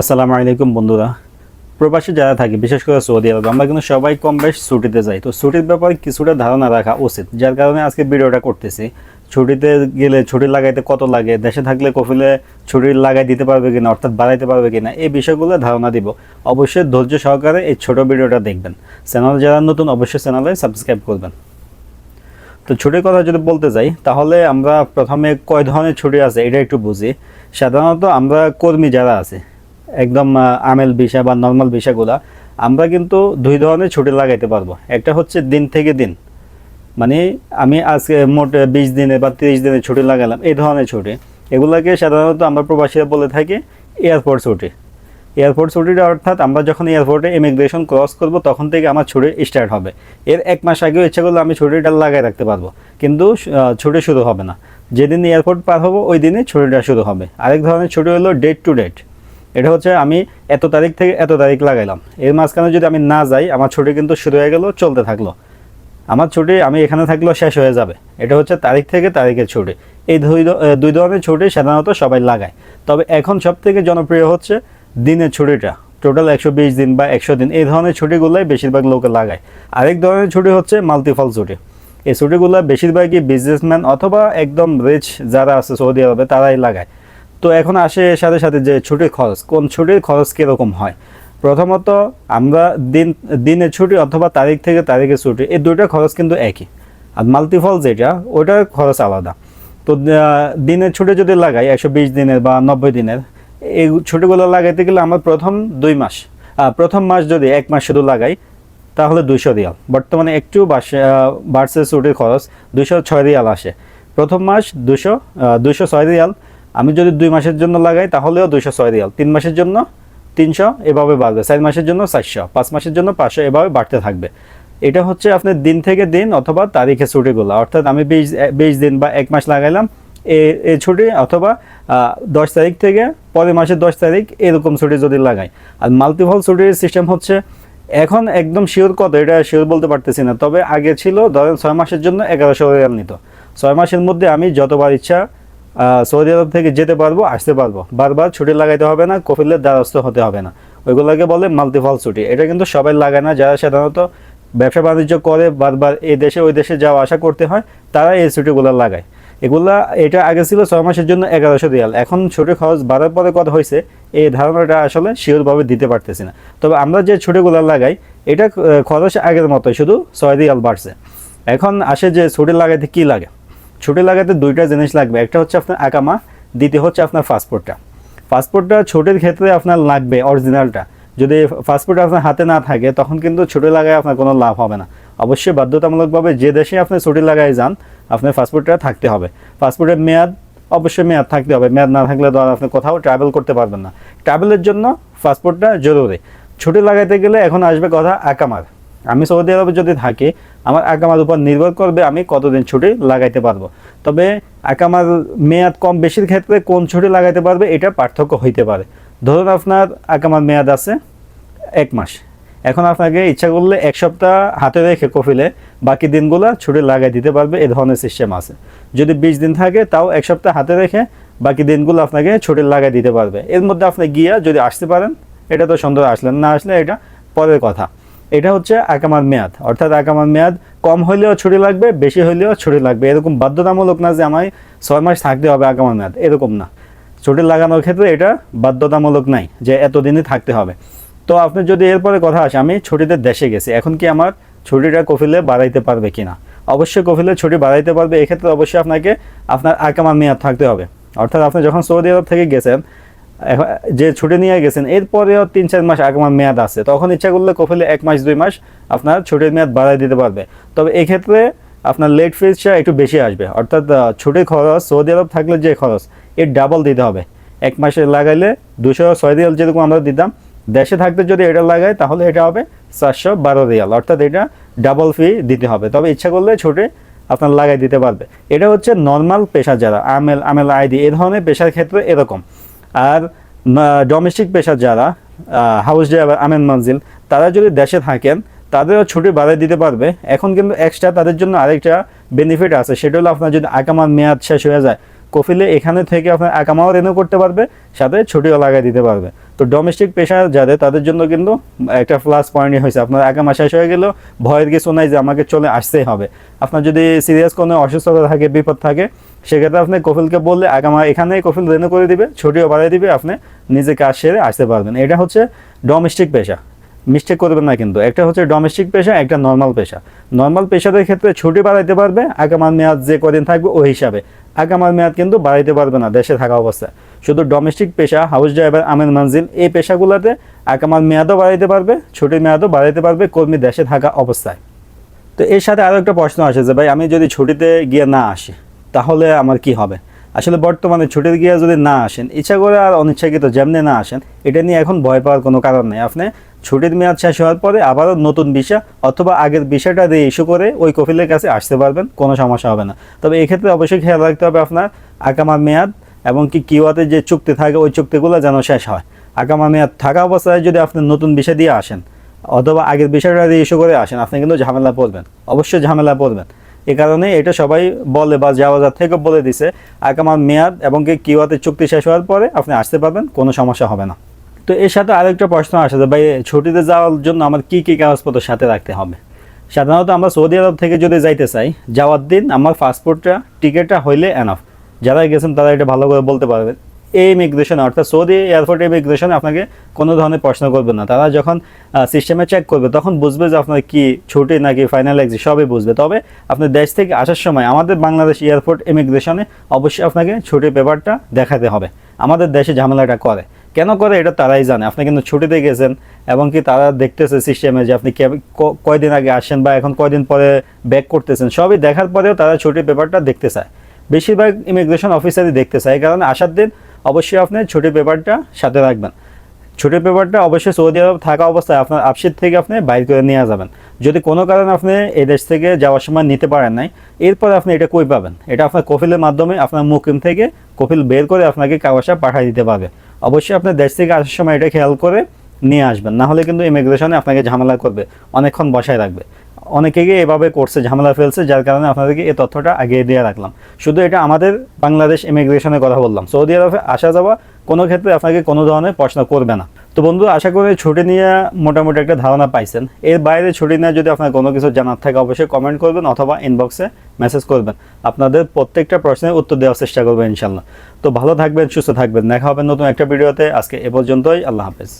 আসসালামু আলাইকুম বন্ধুরা। প্রবাসী যারা থাকে, বিশেষ করে সৌদি আরব, আমরা কিন্তু সবাই কম বেশ ছুটিতে যাই। তো ছুটির ব্যাপারে কিছুটা ধারণা রাখা উচিত। যার কারণে আজকে ভিডিওটা করতেছি। ছুটিতে গেলে ছুটি লাগাইতে কত লাগে, দেশে থাকলে কফিলে ছুটি লাগাই দিতে পারবে কিনা, অর্থাৎ বাড়াইতে পারবে কিনা, এই বিষয়গুলো ধারণা দিব। অবশ্যই ধৈর্য সহকারে এই ছোট ভিডিওটা দেখবেন। চ্যানেল যারা নতুন, অবশ্যই চ্যানেলে সাবস্ক্রাইব করবেন। তো ছুটির কথা যদি বলতে যাই, তাহলে আমরা প্রথমে কয় ধরনের ছুটি আছে, এটা একটু বুঝি। সাধারণত আমরা কর্মী যারা আছে একদম আমেল ভিসা বা নর্মাল ভিসাগুলা আমরা কিন্তু দুই ধরনের ছুটি লাগাইতে পারব। একটা হচ্ছে দিন থেকে দিন। মানে আমি আজকে মোট বিশ দিনের বা তিরিশ দিনের ছুটি লাগালাম, এই ধরনের ছুটি। এগুলাকে সাধারণত আমরা প্রবাসীরা বলে থাকি এয়ারপোর্ট ছুটি। এয়ারপোর্ট ছুটিটা অর্থাৎ আমরা যখন এয়ারপোর্টে ইমিগ্রেশন ক্রস করব, তখন থেকে আমার ছুটি স্টার্ট হবে। এর এক মাস আগেও ইচ্ছা করলে আমি ছুটিটা লাগাই রাখতে পারব। কিন্তু ছুটি শুরু হবে না। যেদিন এয়ারপোর্ট পার হব, ওই দিনে ছুটিটা শুরু হবে। আরেক ধরনের ছুটি হলো ডেট টু ডেট এটা হচ্ছে আমি এত তারিখ থেকে এত তারিখ লাগাইলাম। এর মাঝখানে যদি আমি না যাই, আমার ছুটি কিন্তু শুরু হয়ে গেল, চলতে থাকল। আমার ছুটি আমি এখানে থাকলেও শেষ হয়ে যাবে। এটা হচ্ছে তারিখ থেকে তারিখের ছুটি। এই দুই ধরনের ছুটি সাধারণত সবাই লাগায়। তবে এখন সব থেকে জনপ্রিয় হচ্ছে দিনের ছুটিটা। টোটাল একশো বিশ দিন বা একশো দিন। এই ধরনের ছুটিগুলোই বেশিরভাগ লোকে লাগায়। আরেক ধরনের ছুটি হচ্ছে মাল্টিফল ছুটি। এই ছুটিগুলো বেশিরভাগই বিজনেসম্যান অথবা একদম রিচ যারা আছে সৌদি আরবে, তারাই লাগায়। তো এখন আসে সাথে সাথে যে ছুটির খরচ, কোন ছুটির খরচ কীরকম হয়? প্রথমত আমরা দিন, দিনের ছুটি অথবা তারিখ থেকে তারিখের ছুটি, এই দুইটা খরচ কিন্তু একই। আর মাল্টিফল যেটা, ওটার খরচ আলাদা। তো দিনের ছুটি যদি লাগাই, একশো বিশ দিনের বা নব্বই দিনের, এই ছুটিগুলো লাগাইতে গেলে আমার প্রথম দুই মাস প্রথম মাস যদি এক মাস শুধু লাগাই, তাহলে দুইশো রিয়াল। বর্তমানে একটু বাড়ছে ছুটির খরচ, দুইশো ছয় রিয়াল আসে। প্রথম মাস দুশো দুশো ছয় রিয়াল আমি যদি দুই মাসের জন্য লাগাই, তাহলেও দুইশো ছয় রিয়াল। তিন মাসের জন্য তিনশো, এভাবে বাড়বে। চার মাসের জন্য চারশো, পাঁচ মাসের জন্য পাঁচশো, এভাবে বাড়তে থাকবে। এটা হচ্ছে আপনার দিন থেকে দিন অথবা তারিখে ছুটিগুলো। অর্থাৎ আমি বিশ বিশ দিন বা এক মাস লাগাইলাম, এ- ছুটি অথবা দশ তারিখ থেকে পরের মাসের দশ তারিখ এরকম ছুটি যদি লাগাই। আর মাল্টিপল ছুটির সিস্টেম হচ্ছে, এখন একদম শিওর কত? এটা শিওর বলতে পারতেছি না। তবে আগে ছিল, ধরেন ছয় মাসের জন্য এগারোশো রিয়াল নিত। ছয় মাসের মধ্যে আমি যতবার ইচ্ছা সৌদি আরব থেকে যেতে পারব, আসতে পারব। বারবার ছুটি লাগাইতে হবে না, কফিলের দ্বারস্থ হতে হবে না। ওইগুলোকে বলে মাল্টিফল ছুটি। এটা কিন্তু সবাই লাগায় না, যারা সাধারণত ব্যবসা বাণিজ্য করে, বারবার এই দেশে, ওই দেশে যাওয়া আসা করতে হয়, তারা এই ছুটিগুলো লাগায়। এগুলা, এটা আগে ছিল ছয় মাসের জন্য এগারোশো রিয়াল। এখন ছুটি খরচ বাড়ার পরে কত হয়েছে, এই ধারণাটা আসলে শিওরভাবে দিতে পারতেছি না। তবে আমরা যে ছুটিগুলো লাগাই, এটা খরচ আগের মতোই, শুধু ছয় রিয়াল বাড়ছে। এখন আসে যে ছুটি লাগাইতে কী লাগে? ছুটি লাগাতে দুইটা জিনিস লাগবে। একটা হচ্ছে আপনার আকামা দ্বিতীয় হচ্ছে আপনার পাসপোর্টটা। পাসপোর্টটা ছুটির ক্ষেত্রে আপনার লাগবে, অরিজিনালটা। যদি পাসপোর্ট আপনার হাতে না থাকে, তখন কিন্তু ছুটি লাগায় আপনার কোনো লাভ হবে না। অবশ্যই বাধ্যতামূলকভাবে যে দেশে আপনি ছুটি লাগায় যান, আপনার পাসপোর্টটা থাকতে হবে। পাসপোর্টের মেয়াদ, অবশ্যই মেয়াদ থাকতে হবে। মেয়াদ না থাকলে তো আপনি কোথাও ট্রাভেল করতে পারবেন না। ট্রাভেলের জন্য পাসপোর্টটা জরুরি। ছুটি লাগাইতে গেলে এখন আসবে কথা আকামার আমি সৌদি আরবে যদি থাকি, আমার আকামার উপর নির্ভর করবে আমি কতদিন ছুটি লাগাইতে পারব। তবে আকামার মেয়াদ কম বেশির ক্ষেত্রে কোন ছুটি লাগাইতে পারবে এটা পার্থক্য হইতে পারে। ধরুন আপনার আকামার মেয়াদ আছে এক মাস। এখন আপনাকে ইচ্ছা করলে এক সপ্তাহ হাতে রেখে কফিলে বাকি দিনগুলো ছুটি লাগাই দিতে পারবে এ ধরনের সিস্টেম আছে। যদি বিশ দিন থাকে, তাও এক সপ্তাহ হাতে রেখে বাকি দিনগুলো আপনাকে ছুটি লাগাই দিতে পারবে। এর মধ্যে আপনি গিয়া যদি আসতে পারেন, এটা তো সুন্দর আসলেন না আসলে এটা পরের কথা। এটা হচ্ছে আকামার মেয়াদ। অর্থাৎ আকামার মেয়াদ কম হইলেও ছুটি লাগবে, বেশি হইলেও ছুটি লাগবে। এরকম বাধ্যতামূলক না যে আমায় ছয় মাস থাকতে হবে আকামার মেয়াদ, এরকম না। ছুটি লাগানোর ক্ষেত্রে এটা বাধ্যতামূলক নাই যে এতদিনই থাকতে হবে। তো আপনি যদি এরপরে কথা আসে, আমি ছুটিতে দেশে গেছি, এখন কি আমার ছুটিটা কফিলে বাড়াইতে পারবে কিনা? অবশ্যই কফিলে ছুটি বাড়াইতে পারবে, এক্ষেত্রে অবশ্যই আপনাকে আপনার আকামার মেয়াদ থাকতে হবে। অর্থাৎ আপনি যখন সৌদি আরব থেকে গেছেন যে ছুটি নিয়ে গেছেন, এরপরেও তিন, চার মাস আগমার মেয়াদ আছে। তখন ইচ্ছা করলে কফিলে এক মাস, দুই মাস আপনার ছুটির মেয়াদ বাড়াই দিতে পারবে। তবে এক্ষেত্রে আপনার লেট ফিজটা একটু বেশি আসবে। অর্থাৎ ছুটির খরচ সৌদি আরব থাকলে যে খরচ, এর ডাবল দিতে হবে। এক মাসে লাগাইলে দুশো ছয় রিয়াল যেরকম আমরা দিতাম, দেশে থাকতে যদি এটা লাগাই, তাহলে এটা হবে চারশো বারো রিয়াল। অর্থাৎ এটা ডাবল ফি দিতে হবে। তবে ইচ্ছা করলে ছুটে আপনার লাগাই দিতে পারবে। এটা হচ্ছে নর্মাল পেশা যারা, আমেল আমেল আইডি এ ধরনের পেশার ক্ষেত্রে এরকম। আর ডোমেস্টিক পেশা যারা হাউস ড্রাইভার আমেন মঞ্জিল তারা যদি দেশে থাকেন, তাদেরও ছুটি বাড়াই দিতে পারবে। এখন কিন্তু এক্সট্রা তাদের জন্য আরেকটা বেনিফিট আছে, সেটা হলো আপনার যদি আগামার মেয়াদ শেষ হয়ে যায় কফিলে এখানে থেকে আপনার আকামাও রেনু করতে পারবে, সাথে ছুটিও লাগাই দিতে পারবে। তো ডোমেস্টিক পেশা যাদের, তাদের জন্য কিন্তু একটা প্লাস পয়েন্টই হয়েছে। আপনার আকামা শেষ হয়ে গেলেও ভয়ের কিছু নাই যে আমাকে চলে আসতেই হবে। আপনার যদি সিরিয়াস কোনো অসুস্থতা থাকে, বিপদ থাকে, সেক্ষেত্রে আপনি কফিলকে বললে আগামা এখানেই কফিল রেনু করে দিবে, ছুটিও বাড়িয়ে দিবে, আপনি নিজে কাজ সেরে আসতে পারবেন। এটা হচ্ছে ডোমেস্টিক পেশা মিস্টেক করবেন না কিন্তু। একটা হচ্ছে ডোমেস্টিক পেশা একটা নর্মাল পেশা নর্মাল পেশাদের ক্ষেত্রে ছুটি বাড়াইতে পারবে আগামার মেয়াদ যে কদিন থাকবে ওই হিসাবে। আগামার মেয়াদ কিন্তু বাড়াইতে পারবে না দেশে থাকা অবস্থায়। শুধু ডোমেস্টিক পেশা হাউস ড্রাইভার আমের মানজিল, এই পেশাগুলোতে আগামার মেয়াদও বাড়াইতে পারবে, ছুটির মেয়াদও বাড়াইতে পারবে কর্মী দেশে থাকা অবস্থায়। তো এর সাথে আরও একটা প্রশ্ন আসে যে, ভাই, আমি যদি ছুটিতে গিয়ে না আসি, তাহলে আমার কি হবে? আসলে বর্তমানে ছুটির গিয়ে যদি না আসেন, ইচ্ছা করে আর অনিচ্ছাকৃত যেমনি না আসেন, এটা নিয়ে এখন ভয় পাওয়ার কোনো কারণ নেই। আপনি ছুটির মেয়াদ শেষ হওয়ার পরে আবারও নতুন ভিসা অথবা আগের বিষয়টা দিয়ে ইস্যু করে ওই কফিলের কাছে আসতে পারবেন, কোনো সমস্যা হবে না। তবে এক্ষেত্রে অবশ্যই খেয়াল রাখতে হবে আপনার আগামার মেয়াদ এবং কি কিওয়াতে যে চুক্তি থাকে ওই চুক্তিগুলো যেন শেষ হয়। আগামা মেয়াদ থাকা অবস্থায় যদি আপনি নতুন বিষয় দিয়ে আসেন অথবা আগের বিষয়টা দিয়ে ইস্যু করে আসেন, আপনি কিন্তু ঝামেলা পড়বেন, অবশ্যই ঝামেলা পড়বেন। এ কারণে এটা সবাই বলে বা যাওয়াজার থেকে বলে দিছে আগামার মেয়াদ এবং কি কিওয়াতে চুক্তি শেষ হওয়ার পরে আপনি আসতে পারবেন, কোনো সমস্যা হবে না। তো এর সাথে আরেকটা প্রশ্ন আসে যে, ভাই, ছুটিতে যাওয়ার জন্য আমার কী কী কাগজপত্র সাথে রাখতে হবে? সাধারণত আমরা সৌদি আরব থেকে যদি যাইতে চাই, যাওয়ার দিন আমার পাসপোর্টটা, টিকিটটা হইলে এনাফ যারা গেছেন তারা এটা ভালো করে বলতে পারবেন। এই ইমিগ্রেশন অর্থাৎ সৌদি এয়ারপোর্ট ইমিগ্রেশনে আপনাকে কোনো ধরনের প্রশ্ন করবে না। তারা যখন সিস্টেমে চেক করবে, তখন বুঝবে যে আপনার কি ছুটি নাকি ফাইনাল এক্সি সবই বুঝবে। তবে আপনি দেশ থেকে আসার সময় আমাদের বাংলাদেশ এয়ারপোর্ট ইমিগ্রেশনে অবশ্যই আপনাকে ছুটির পেপারটা দেখাতে হবে। আমাদের দেশে ঝামেলাটা করে। কেন করে এটা তারাই জানে। আপনি কিন্তু ছুটিতে গেছেন এবং কি তারা দেখতেছে সিস্টেমে যে আপনি কয়দিন আগে আসেন বা এখন কয়দিন পরে ব্যাক করতেছেন, সবই দেখার পরেও তারা ছুটির পেপারটা দেখতে চায়। বেশিরভাগ ইমিগ্রেশন অফিসারই দেখতে চায়, এই কারণে আসার দিন অবশ্যই আপনি ছুটির পেপারটা সাথে রাখবেন। ছুটির পেপারটা অবশ্যই সৌদি আরব থাকা অবস্থায় আপনার আপসিট থেকে আপনি বাইর করে নিয়ে যাবেন। যদি কোনো কারণে আপনি এই দেশ থেকে যাওয়ার সময় নিতে পারেন নাই, এরপর আপনি এটা কই পাবেন? এটা আপনার কফিলের মাধ্যমে আপনার মুকিম থেকে কফিল বের করে আপনাকে কাগজটা পাঠিয়ে দিতে পারবে। অবশ্যই আপনার দেশ থেকে আসার সময় এটা খেয়াল করে নিয়ে আসবেন। না হলে কিন্তু ইমিগ্রেশনে আপনাকে ঝামেলা করবে। অনেকক্ষণ বসায় রাখবে। অনেকেই এভাবে করছে, ঝামেলা ফেলছে, যার কারণে আপনাদেরকে এই তথ্যটা আগে দিয়ে রাখলাম। শুধু এটা আমাদের বাংলাদেশ ইমিগ্রেশনের কথা বললাম। সৌদি আরবে আসা যাওয়া কোনো ক্ষেত্রে আপনাকে কোনো ধরনের প্রশ্ন করবে না। তো বন্ধু, আশা করি ছুটি নিয়ে মোটামুটি একটা ধারণা পাইছেন। এর বাইরে ছুটি নিয়ে যদি আপনার কোনো কিছু জানার থাকে, অবশ্যই কমেন্ট করবেন অথবা ইনবক্সে মেসেজ করবেন। আপনাদের প্রত্যেকটা প্রশ্নের উত্তর দেওয়ার চেষ্টা করবেন ইনশাল্লাহ তো ভালো থাকবেন, সুস্থ থাকবেন। দেখা হবে নতুন একটা ভিডিওতে আজকে এ পর্যন্তই। আল্লাহ হাফেজ।